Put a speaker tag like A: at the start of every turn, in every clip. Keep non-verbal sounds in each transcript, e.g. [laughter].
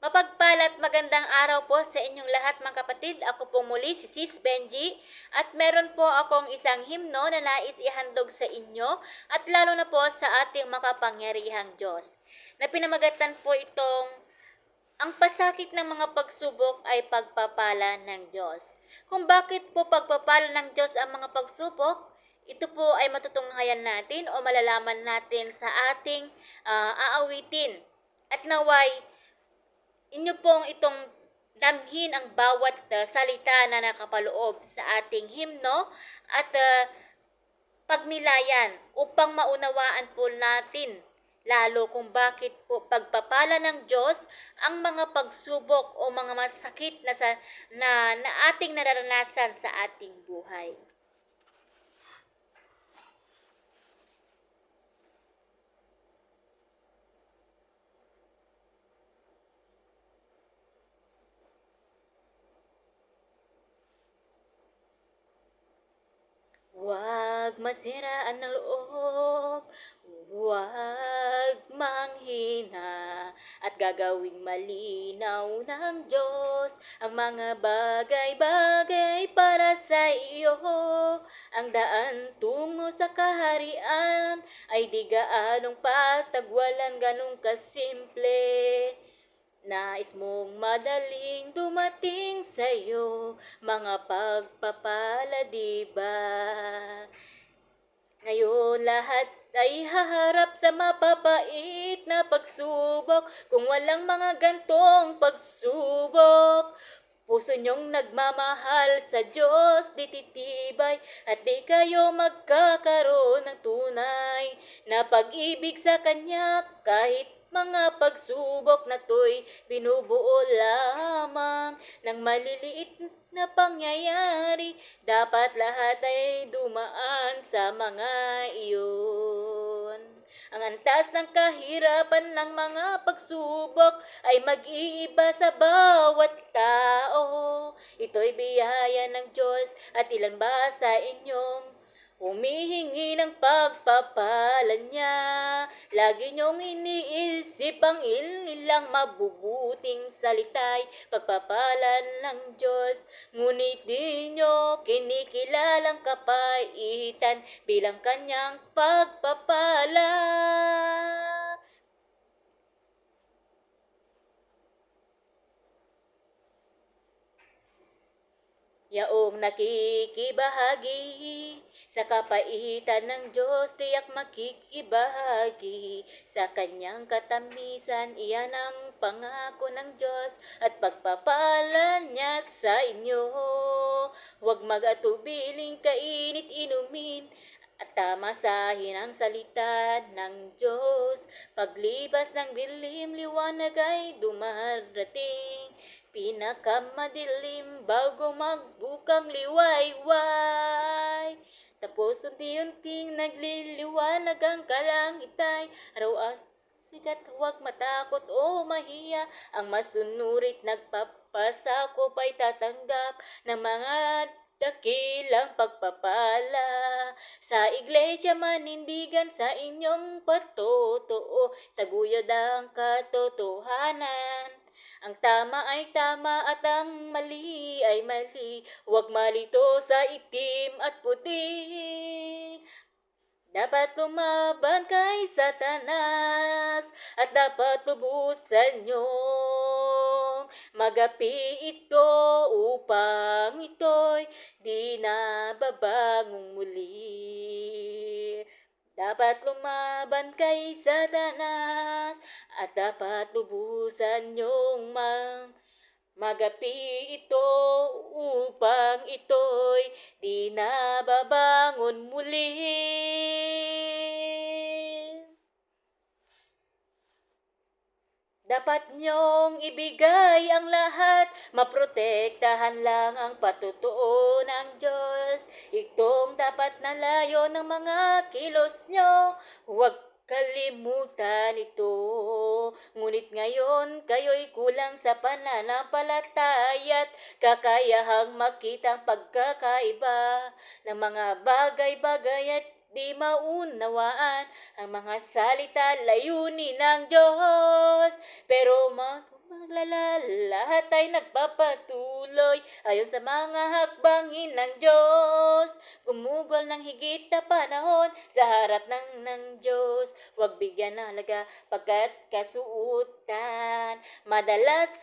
A: Mapagpalat magandang araw po sa inyong lahat mga kapatid. Ako po muli si Sis Benji at meron po akong isang himno na nais ihandog sa inyo at lalo na po sa ating makapangyarihang Diyos. Na pinamagatan po itong ang pasakit ng mga pagsubok ay pagpapala ng Diyos. Kung bakit po pagpapala ng Diyos ang mga pagsubok, ito po ay matutunghayan natin o malalaman natin sa ating ah, aawitin. At naway, inyo pong itong damhin ang bawat uh, salita na nakapaloob sa ating himno at uh, pagnilayan upang maunawaan po natin lalo kung bakit po pagpapala ng Diyos ang mga pagsubok o mga masakit na, sa, na, na ating nararanasan sa ating buhay. Huwag masiraan ng loob, huwag manghina, at gagawing malinaw ng Diyos ang mga bagay-bagay para sa iyo. Ang daan tungo sa kaharian ay di gaanong patagwalan ganong kasimple. Nais mong madaling dumating sa'yo, mga pagpapala, di ba? Ngayon lahat ay haharap sa mapapait na pagsubok kung walang mga gantong pagsubok. Puso niyong nagmamahal sa Diyos, di titibay at di kayo magkakaroon ng tunay na pag-ibig sa Kanya kahit mga pagsubok na to'y binubuo lamang ng maliliit na pangyayari. Dapat lahat ay dumaan sa mga iyon. Ang antas ng kahirapan ng mga pagsubok ay mag-iiba sa bawat tao. Ito'y biyaya ng Diyos at ilan ba sa inyong Humihingi ng pagpapala niya. Lagi niyong iniisip ang ilang mabubuting salitay, pagpapalan ng Diyos. Ngunit di niyo kinikilalang kapaitan bilang kanyang pagpapala. Yaong nakikibahagi sa kapaitan ng Diyos, tiyak makikibahagi sa kanyang katamisan. Iyan ang pangako ng Diyos at pagpapalan niya sa inyo. Huwag mag-atubiling kainit inumin at tamasahin ang salita ng Diyos. Paglibas ng dilim, liwanag ay dumarating. Pinakamadilim bago magbukang liwayway. Tapos unti-unting nagliliwanag ang kalangitay. Araw sikat huwag matakot o mahiya. Ang masunurit nagpapasakop ay tatanggap ng mga dakilang pagpapala. Sa iglesia manindigan sa inyong patotoo, taguyod ang katotohanan. Ang tama ay tama at ang mali ay mali. Huwag malito sa itim at puti. Dapat lumaban kay Satanas at dapat lubusan nyo. Magapi ito upang ito'y di na babangong muli. Dapat lumaban kay Satanas at dapat lubusan niyong mang magapi ito upang ito'y di na babangon muli. Dapat niyong ibigay ang lahat, maprotektahan lang ang patutuo ng Diyos. Itong dapat na layo ng mga kilos niyo, huwag kalimutan ito. Ngunit ngayon kayo'y kulang sa pananampalataya at kakayahang makita ang pagkakaiba ng mga bagay-bagay at di maunawaan ang mga salita layunin ng Diyos. Pero Maglala, lahat ay nagpapatuloy ayon sa mga hakbangin ng Diyos. Gumugol ng higit na panahon sa harap ng, ng Diyos. Huwag bigyan ng halaga pagkat kasuutan. Madalas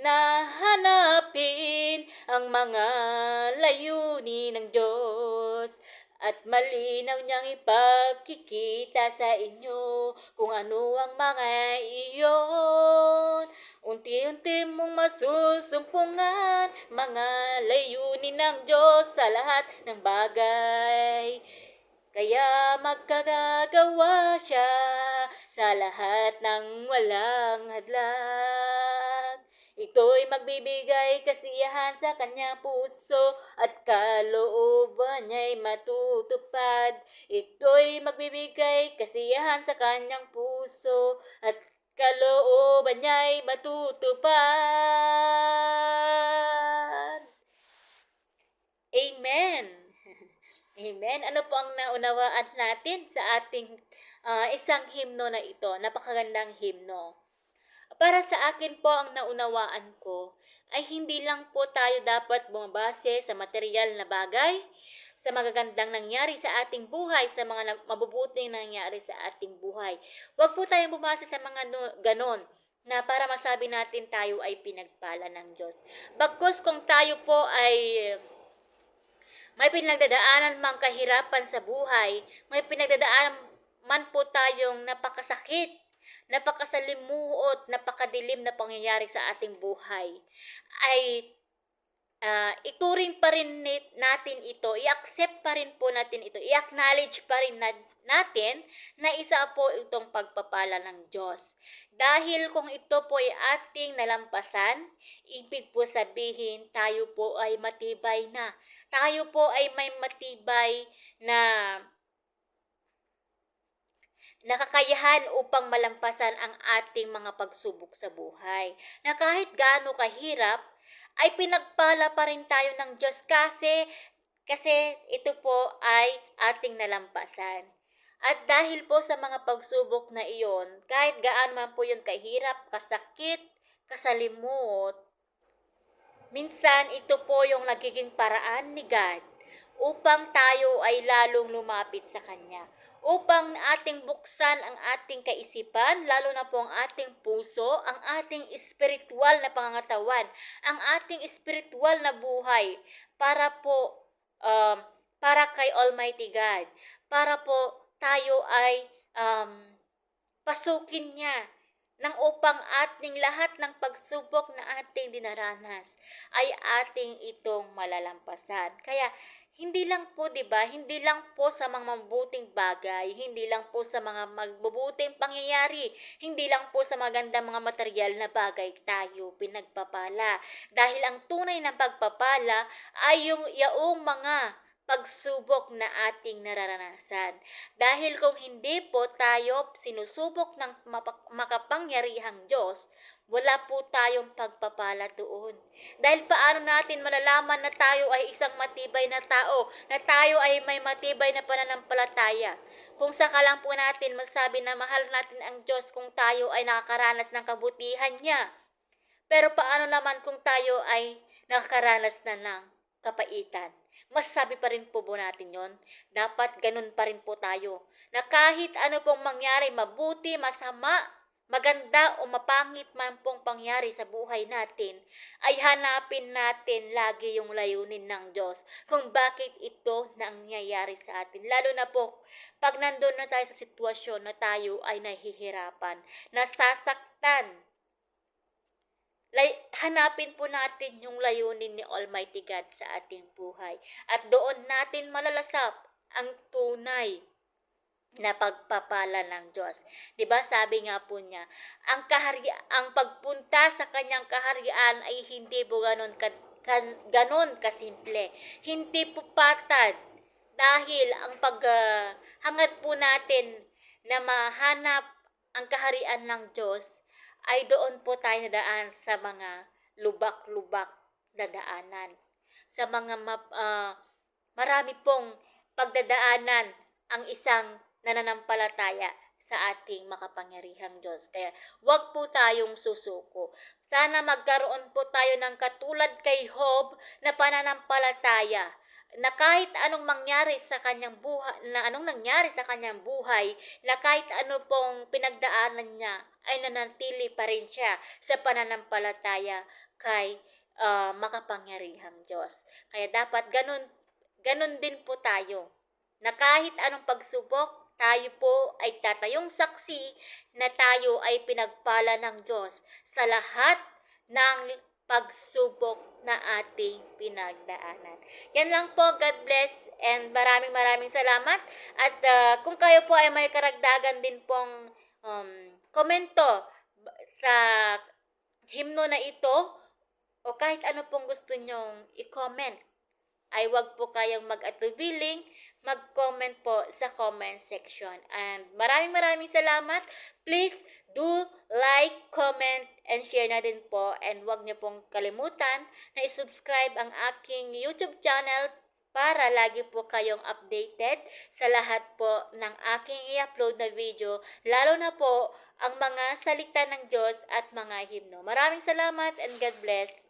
A: na hanapin ang mga layunin ng Diyos at malinaw niyang ipagkikita sa inyo kung ano ang mga iyon. Unti-unti mong masusumpungan mga layunin ng Diyos sa lahat ng bagay. Kaya magkagagawa siya sa lahat ng walang hadlang. Ito'y magbibigay kasiyahan sa kanyang puso at kalooban niya'y matutupad. Ito'y magbibigay kasiyahan sa kanyang puso at kalooban niya'y matutupad. Amen. [laughs] Amen. Ano po ang naunawaan natin sa ating ah, isang himno na ito? Napakagandang himno. Para sa akin po ang naunawaan ko ay hindi lang po tayo dapat bumabase sa material na bagay, sa magagandang nangyari sa ating buhay, sa mga mabubuting nangyari sa ating buhay. Huwag po tayong bumase sa mga no- ganon na para masabi natin tayo ay pinagpala ng Diyos. Bagkus kung tayo po ay may pinagdadaanan mang kahirapan sa buhay, may pinagdadaanan man po tayong napakasakit, napakasalimuot, napakadilim na pangyayari sa ating buhay, ay ah, ituring pa rin natin ito, i-accept pa rin po natin ito, i-acknowledge pa rin na- natin na isa po itong pagpapala ng Diyos. Dahil kung ito po ay ating nalampasan, ibig po sabihin tayo po ay matibay na. Tayo po ay may matibay na nakakayahan upang malampasan ang ating mga pagsubok sa buhay. Na kahit gaano kahirap, ay pinagpala pa rin tayo ng Diyos kasi kasi ito po ay ating nalampasan. At dahil po sa mga pagsubok na iyon, kahit gaano man po yun kahirap, kasakit, kasalimot, minsan ito po yung nagiging paraan ni God upang tayo ay lalong lumapit sa Kanya. Upang ating buksan ang ating kaisipan, lalo na po ang ating puso, ang ating espiritual na pangangatawan, ang ating espiritual na buhay para po um, para kay Almighty God, para po tayo ay um, pasukin niya nang upang ating lahat ng pagsubok na ating dinaranas ay ating itong malalampasan. Kaya hindi lang po, 'di ba? Hindi lang po sa mga mabubuting bagay, hindi lang po sa mga magbubuting pangyayari, hindi lang po sa magandang mga material na bagay tayo pinagpapala. Dahil ang tunay na pagpapala ay yung yaong mga pagsubok na ating nararanasan. Dahil kung hindi po tayo sinusubok ng makapangyarihang Diyos, wala po tayong pagpapala doon. Dahil paano natin malalaman na tayo ay isang matibay na tao, na tayo ay may matibay na pananampalataya. Kung saka lang po natin masabi na mahal natin ang Diyos kung tayo ay nakakaranas ng kabutihan niya. Pero paano naman kung tayo ay nakakaranas na ng kapaitan? Masasabi pa rin po ba natin yon? Dapat ganun pa rin po tayo. Na kahit ano pong mangyari, mabuti, masama, maganda o mapangit man pong pangyari sa buhay natin, ay hanapin natin lagi yung layunin ng Diyos kung bakit ito nangyayari sa atin. Lalo na po, pag nandun na tayo sa sitwasyon na tayo ay nahihirapan, nasasaktan, lay, hanapin po natin yung layunin ni Almighty God sa ating buhay. At doon natin malalasap ang tunay na pagpapala ng Diyos. 'Di ba Sabi nga po niya, ang kahari ang pagpunta sa kanyang kaharian ay hindi po ganon ka, kan, ganon kasimple. Hindi po patad dahil ang paghangad po natin na mahanap ang kaharian ng Diyos ay doon po tayo nadaan sa mga lubak-lubak na daanan. Sa mga map- ah, marami pong pagdadaanan ang isang nananampalataya sa ating makapangyarihang Diyos. Kaya wag po tayong susuko. Sana magkaroon po tayo ng katulad kay Job na pananampalataya na kahit anong mangyari sa kanyang buhay, na anong nangyari sa kanyang buhay, na kahit ano pong pinagdaanan niya, ay nanatili pa rin siya sa pananampalataya kay ah, makapangyarihang Diyos. Kaya dapat ganun, ganun din po tayo, na kahit anong pagsubok, tayo po ay tatayong saksi na tayo ay pinagpala ng Diyos sa lahat ng pagsubok na ating pinagdaanan. Yan lang po. God bless and maraming maraming salamat. At ah, kung kayo po ay may karagdagan din pong um, komento sa himno na ito o kahit ano pong gusto nyong i-comment, ay wag po kayong mag-atubiling, mag-comment po sa comment section. And maraming maraming salamat. Please do like, comment, and share na din po. And wag niyo pong kalimutan na i-subscribe ang aking YouTube channel para lagi po kayong updated sa lahat po ng aking i-upload na video, lalo na po ang mga salita ng Diyos at mga himno. Maraming salamat and God bless.